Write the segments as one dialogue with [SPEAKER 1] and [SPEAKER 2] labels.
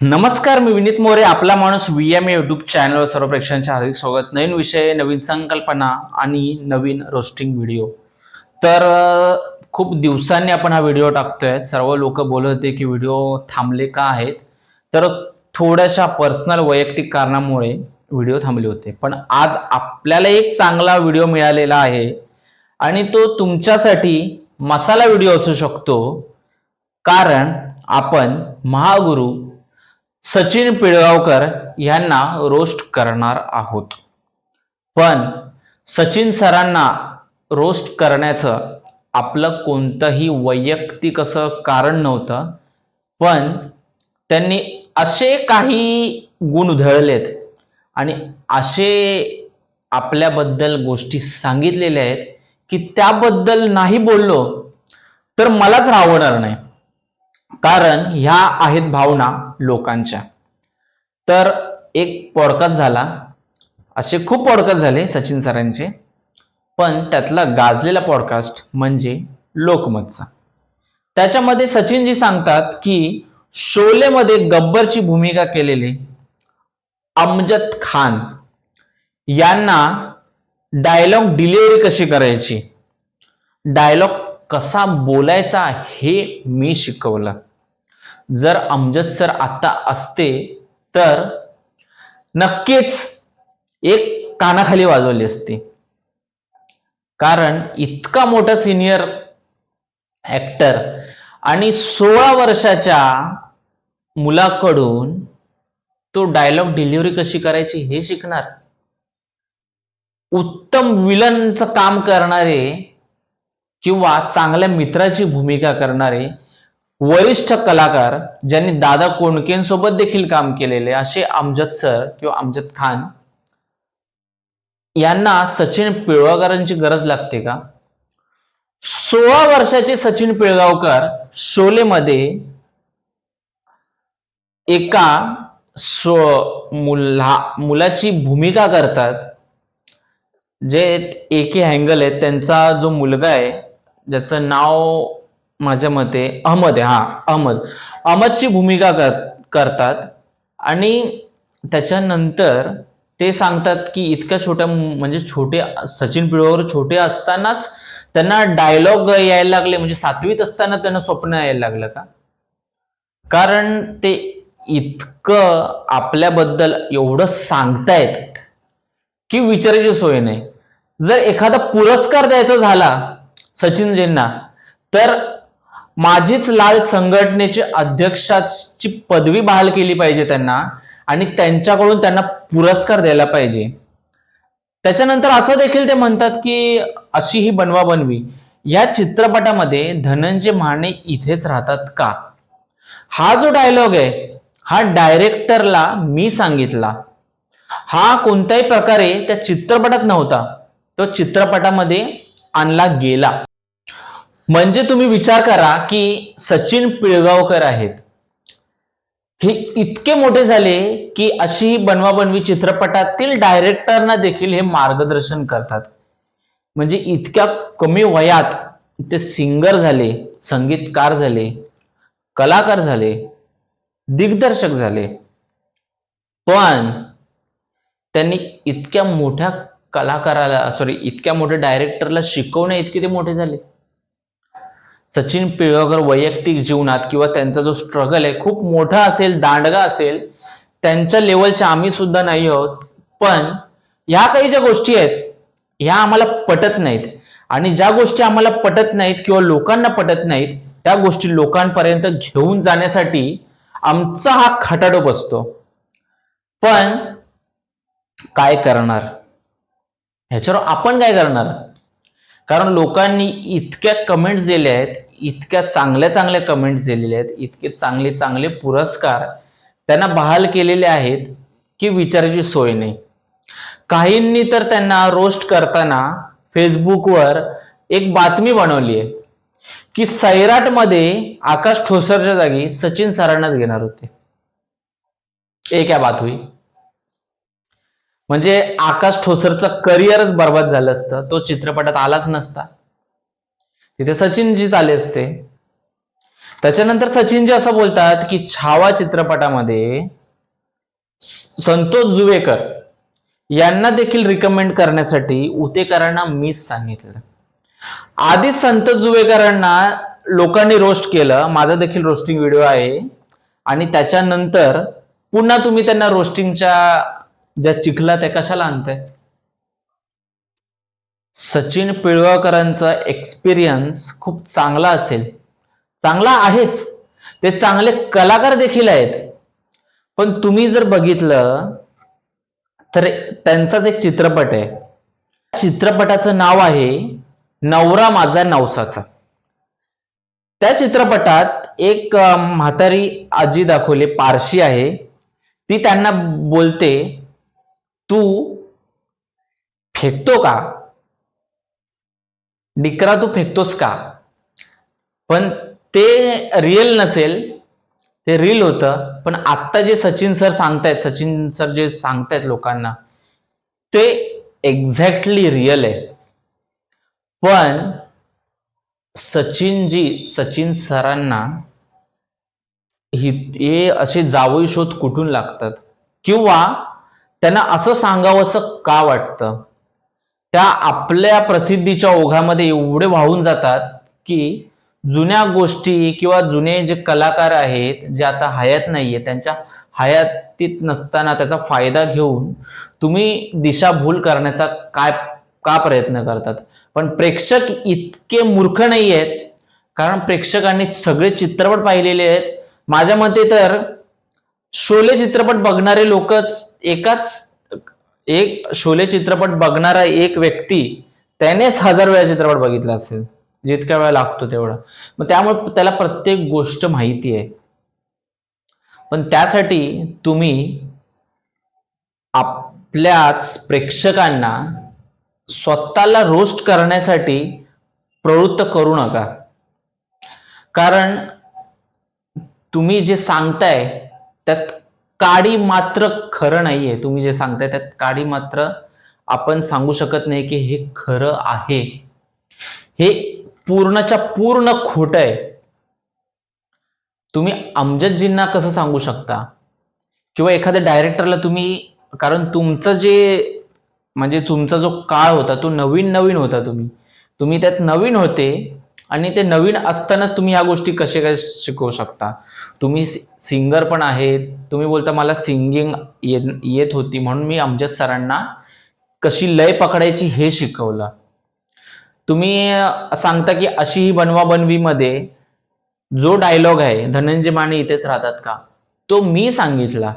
[SPEAKER 1] नमस्कार मी विनीत मोरे आपला माणूस व्ही एम युट्यूब चॅनलवर सर्व प्रेक्षकांचे हार्दिक स्वागत. नवीन विषय नवीन संकल्पना आणि नवीन रोस्टिंग व्हिडिओ तर खूप दिवसांनी आपण हा व्हिडिओ टाकतोय. सर्व लोक बोलत होते की व्हिडिओ थांबले का आहेत? तर थोड्याशा पर्सनल वैयक्तिक कारणामुळे व्हिडिओ थांबले होते. पण आज आपल्याला एक चांगला व्हिडिओ मिळालेला आहे. आणि तो तुमच्यासाठी मसाला व्हिडिओ असू शकतो. कारण आपण महागुरु सचिन पिळगावकर यांना रोस्ट करणार आहोत. पण सचिन सरांना रोस्ट करण्याचं आपलं कोणतंही वैयक्तिक असं कारण नव्हतं. पण त्यांनी असे काही गुण उधळलेत आणि असे आपल्याबद्दल गोष्टी सांगितलेल्या आहेत की त्याबद्दल नाही बोललो तर मलाच आवडणार नाही. कारण ह्या आहेत भावना लोकांच्या. तर एक पॉडकास्ट झाला. असे खूप पॉडकास्ट झाले सचिन सरांचे. पण त्यातला गाजलेला पॉडकास्ट म्हणजे लोकमतचा. त्याच्यामध्ये सचिनजी सांगतात की शोलेमध्ये गब्बरची भूमिका केलेले अमजद खान यांना डायलॉग डिलिव्हरी कशी करायची? डायलॉग कसा बोलायचा हे मी शिकवलं. जर अमजद सर आता असते तर नक्कीच एक कानाखाली वाजवली असती. कारण इतका मोठा सिनियर ऍक्टर आणि सोळा वर्षाच्या मुलाकडून तो डायलॉग डिलिव्हरी कशी करायची हे शिकणार. उत्तम विलनचं काम करणारे किंवा चांगल्या मित्राची भूमिका करणारे वरिष्ठ कलाकार ज्यांनी दादा कोंडकेंसोबत देखील काम केलेले असे अमजद सर किंवा अमजद खान यांना सचिन पिळगावकरांची गरज लागते का? सोळा वर्षाचे सचिन पिळगावकर शोलेमध्ये एका सो मुला मुलाची भूमिका करतात जे एके हँगल आहेत त्यांचा जो मुलगा आहे ज्याचं नाव माझ्या मते अहमद आहे हा अहमद. अहमदची भूमिका कर करतात आणि त्याच्यानंतर ते सांगतात की इतक्या छोट्या म्हणजे छोटे सचिन पिळवर छोटे असतानाच त्यांना डायलॉग यायला लागले म्हणजे सातवीत असताना त्यांना स्वप्न यायला लागलं का? कारण ते इतकं आपल्याबद्दल एवढं सांगतायत की विचारायची सोय नाही. जर एखादा पुरस्कार द्यायचा झाला सचिनजींना. तर माझीच लाल संघटनेची अध्यक्षाची पदवी बहाल केली पाहिजे त्यांना आणि त्यांच्याकडून त्यांना पुरस्कार द्यायला पाहिजे. त्याच्यानंतर असं देखील ते म्हणतात की अशी ही बनवा बनवी. या चित्रपटामध्ये धनंजय माने इथेच राहतात का? हा जो डायलॉग आहे हा डायरेक्टरला मी सांगितला. हा कोणत्याही प्रकारे त्या चित्रपटात नव्हता. तो चित्रपटामध्ये आणला गेला. म्हणजे तुम्ही विचार करा की सचिन पिळगावकर आहेत. हे इतके मोठे झाले की अशी बनवाबनवी चित्रपटातील डायरेक्टरना देखील हे मार्गदर्शन करतात. म्हणजे इतक्या कमी वयात ते सिंगर झाले संगीतकार झाले कलाकार झाले दिग्दर्शक झाले. पण त्यांनी इतक्या मोठ्या कलाकाराला सॉरी इतक्या मोठ्या डायरेक्टरला शिकवण्या इतके ते मोठे झाले. सचिन पिळगावकर वैयक्तिक जीवनात किंवा त्यांचा जो स्ट्रगल आहे खूप मोठा असेल दांडगा असेल त्यांच्या लेवलच्या आम्ही सुद्धा नाही आहोत. पण ह्या काही ज्या गोष्टी आहेत ह्या आम्हाला पटत नाहीत. आणि ज्या गोष्टी आम्हाला पटत नाहीत किंवा लोकांना पटत नाहीत त्या गोष्टी लोकांपर्यंत घेऊन जाण्यासाठी आमचा हा खटाटोप असतो. पण काय करणार? ह्याच्यावर आपण काय करणार? कारण लोकांनी इतक्या कमेंट्स दिल्या आहेत इतक्या चांगल्या चांगल्या कमेंट्स दिलेल्या आहेत इतके चांगले चांगले पुरस्कार त्यांना बहाल केलेले आहेत की विचारायची सोय नाही. काहींनी तर त्यांना रोस्ट करताना फेसबुकवर एक बातमी बनवली आहे की सैराटमध्ये आकाश ठोसरच्या जागी सचिन सरांनाच घेणार होते. एक या बातमी. म्हणजे आकाश ठोसरचं करिअरच बर्बाद झालं असतं. तो चित्रपटात आलाच नसता. तिथे सचिनजीच आले असते. त्याच्यानंतर सचिनजी असं बोलतात की छावा चित्रपटामध्ये संतोष जुवेकर यांना देखील रिकमेंड करण्यासाठी उतेकरांना मीच सांगितलं. आधीच संतोष जुवेकरांना लोकांनी रोस्ट केलं. माझा देखील रोस्टिंग व्हिडिओ आहे. आणि त्याच्यानंतर पुन्हा तुम्ही त्यांना रोस्टिंगच्या ज्या चिखला त्या कशाला आणतंय? सचिन पिळगावकरांचा एक्सपिरियन्स खूप चांगला असेल. चांगला आहेच. ते चांगले कलाकार देखील आहेत. पण तुम्ही जर बघितलं तर त्यांचाच एक चित्रपट आहे. चित्रपटाचं नाव आहे नवरा माझा नवसाचा. त्या चित्रपटात एक म्हातारी आजी दाखवली पारशी आहे. ती त्यांना बोलते तू फेकतो का? डिकरा तू फेकतोस का? पण ते रिअल नसेल ते रील होतं. पण आत्ता जे सचिन सर सांगतायत सचिन सर जे सांगतायत लोकांना ते एक्झॅक्टली रिअल आहे. पण सचिनजी सचिन सरांना ही हे असे जावई शोध कुठून लागतात? किंवा त्यांना असं सांगावंसं का वाटतं? त्या आपल्या प्रसिद्धीच्या ओघामध्ये एवढे वाहून जातात की जुन्या गोष्टी किंवा जुने जे कलाकार आहेत जे आता हयात नाहीये त्यांच्या हयातीत नसताना त्याचा फायदा घेऊन तुम्ही दिशाभूल करण्याचा काय का प्रयत्न करतात? पण प्रेक्षक इतके मूर्ख नाही आहेत कारण प्रेक्षकांनी सगळे चित्रपट पाहिलेले आहेत. माझ्या मते तर शोले चित्रपट बघणारे लोकच एकाच एक शोले चित्रपट बघणारा एक व्यक्ती त्यानेच हजार वेळा चित्रपट बघितला असेल. जितक्या वेळा लागतो तेवढा. मग त्यामुळे त्याला प्रत्येक गोष्ट माहिती आहे. पण त्यासाठी तुम्ही आपल्याच प्रेक्षकांना स्वतःला रोस्ट करण्यासाठी प्रवृत्त करू नका. कारण तुम्ही जे सांगताय त्यात काडी मात्र खरं नाहीये. तुम्ही जे सांगताय त्यात काडी मात्र आपण सांगू शकत नाही की हे खरं आहे. हे पूर्णच्या पूर्ण खोट आहे. तुम्ही अमजदजींना कसं सांगू शकता? किंवा एखाद्या डायरेक्टरला तुम्ही कारण तुमचं जे म्हणजे तुमचा जो काळ होता तो नवीन नवीन होता तुम्ही. तुम्ही त्यात नवीन होते आणि ते नवीन असतानाच तुम्ही ह्या गोष्टी कसे काय शिकवू शकता? तुम्ही सिंगर पण आहेत. तुम्ही बोलता मला सिंगिंग येत होती म्हणून मी अमजद सरांना कशी लय पकडायची हे शिकवलं. तुम्ही सांगता की अशी ही बनवा बनवीमध्ये जो डायलॉग आहे धनंजय माने इथेच राहतात का? तो मी सांगितला.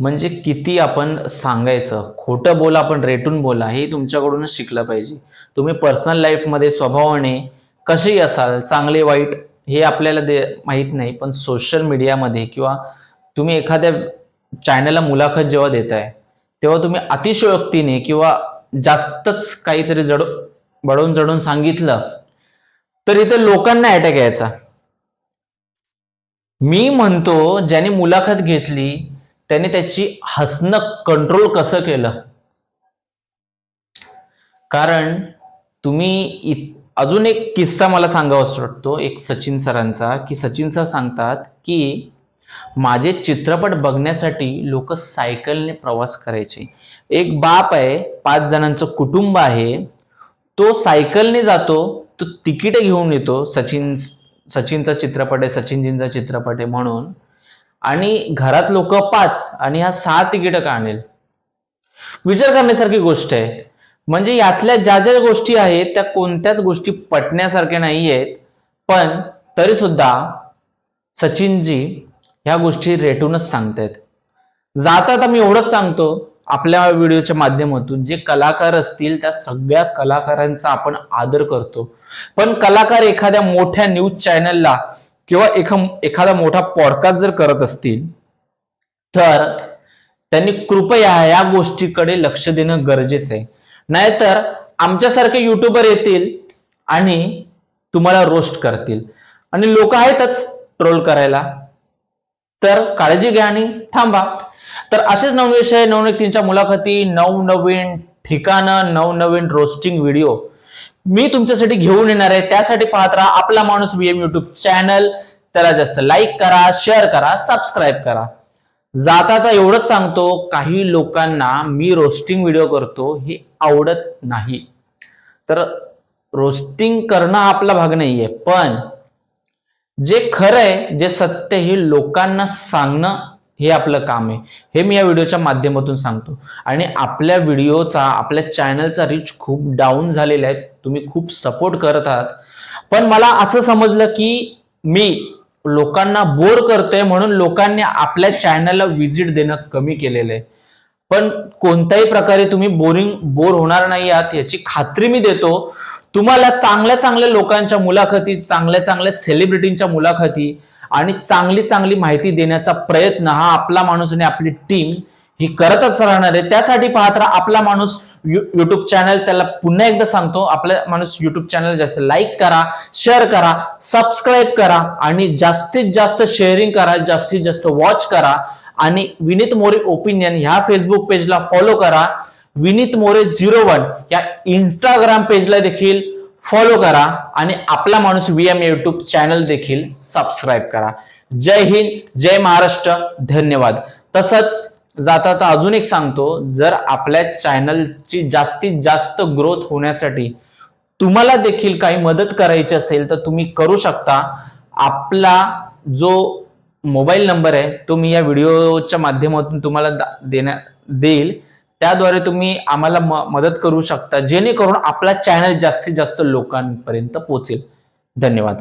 [SPEAKER 1] म्हणजे किती आपण सांगायचं? खोटं बोला आपण रेटून बोला हे तुमच्याकडूनच शिकलं पाहिजे. तुम्ही पर्सनल लाईफमध्ये स्वभावाने कसेही असाल चांगले वाईट हे आपल्याला दे माहीत नाही पण सोशल मीडियामध्ये किंवा तुम्ही एखाद्या चॅनलला मुलाखत जेव्हा देताय तेव्हा तुम्ही अतिशयोक्तीने किंवा जास्तच काहीतरी जड बडवून जडून सांगितलं तर इथे लोकांना अटॅक यायचा. मी म्हणतो ज्याने मुलाखत घेतली त्याने त्याची हसणं कंट्रोल कसं केलं? कारण तुम्ही अजून एक किस्सा मला सांगावा वाटतो एक सचिन सरांचा की सचिन सर सांगतात की माझे चित्रपट बघण्यासाठी लोक सायकलने प्रवास करायचे. एक बाप आहे पाच जणांचं कुटुंब आहे तो सायकलने जातो तो तिकीट घेऊन येतो सचिन सचिनचा चित्रपट आहे सचिनजींचा चित्रपट आहे म्हणून. आणि घरात लोक पाच आणि ह्या सहा तिकीट का आणेल विचार करण्यासारखी गोष्ट आहे. म्हणजे यातल्या ज्या ज्या गोष्टी आहेत त्या कोणत्याच गोष्टी पटण्यासारख्या नाही आहेत पण तरी सुद्धा सचिनजी ह्या गोष्टी रेटूनच सांगतायत. जातात आम्ही एवढंच सांगतो आपल्या व्हिडिओच्या माध्यमातून. जे कलाकार असतील त्या सगळ्या कलाकारांचा आपण आदर करतो. पण कलाकार एखाद्या मोठ्या न्यूज चॅनलला किंवा एखा एखादा मोठा पॉडकास्ट जर करत असतील तर त्यांनी कृपया या गोष्टीकडे लक्ष देणं गरजेचं आहे. नाहीतर आमच्यासारखे युट्यूबर येतील आणि तुम्हाला रोस्ट करतील. आणि लोक आहेतच ट्रोल करायला. तर काळजी घ्या आणि थांबा. तर असेच नवविषय विषय मुलाखती नवनवीन ठिकाणं नवनवीन रोस्टिंग व्हिडिओ मी तुमच्यासाठी घेऊन येणार आहे. त्यासाठी पाहत राहा आपला माणूस बीएम युट्यूब चॅनल त्याला जास्त लाईक करा शेअर करा सबस्क्राईब करा. जाता तर एवढंच सांगतो काही लोकांना मी रोस्टिंग व्हिडिओ करतो हे आवडत नाही. तर रोस्टिंग करणं आपला भाग नाहीये पण जे खरं आहे जे सत्य हे लोकांना सांगणं हे आपलं काम आहे. हे मी या व्हिडिओच्या माध्यमातून सांगतो. आणि आपल्या व्हिडिओचा आपल्या चॅनलचा रीच खूप डाऊन झालेला आहे. तुम्ही खूप सपोर्ट करत आहात. पण मला असं समजलं की मी लोकांना बोर करतोय म्हणून लोकांनी आपल्या चॅनलला व्हिजिट देणं कमी केलेलं आहे. पण कोणत्याही प्रकारे तुम्ही बोरिंग बोर होणार नाही आहात याची खात्री मी देतो. तुम्हाला चांगल्या चांगल्या लोकांच्या मुलाखती चांगल्या चांगल्या सेलिब्रिटींच्या मुलाखती आणि चांगली चांगली माहिती देण्याचा प्रयत्न हा आपला माणूस आणि आपली टीम ही करतच राहणार आहे. त्यासाठी पाहत राहा आपला माणूस युट्यूब चॅनल त्याला पुन्हा एकदा सांगतो. आपला माणूस युट्यूब चॅनल जास्त लाईक करा शेअर करा सबस्क्राईब करा आणि जास्तीत जास्त शेअरिंग करा जास्तीत जास्त वॉच करा आणि विनीत मोरे ओपिनियन ह्या फेसबुक पेजला फॉलो करा. विनीत मोरे झिरो वन या इंस्टाग्राम पेजला देखील फॉलो करा आणि आपला माणूस व्हीएम युट्यूब चॅनल देखील सबस्क्राईब करा. जय हिंद जय महाराष्ट्र. धन्यवाद. तसंच जाता आता अजून एक सांगतो जर आपल्या चॅनलची जास्तीत जास्त ग्रोथ होण्यासाठी तुम्हाला देखील काही मदत करायची असेल तर तुम्ही करू शकता. आपला जो मोबाईल नंबर आहे तो मी या व्हिडिओच्या माध्यमातून तुम्हाला दा- देण्या देईल. त्याद्वारे तुम्ही आम्हाला म- मदत करू शकता जेणेकरून आपला चॅनल जास्तीत जास्त लोकांपर्यंत पोहोचेल. धन्यवाद.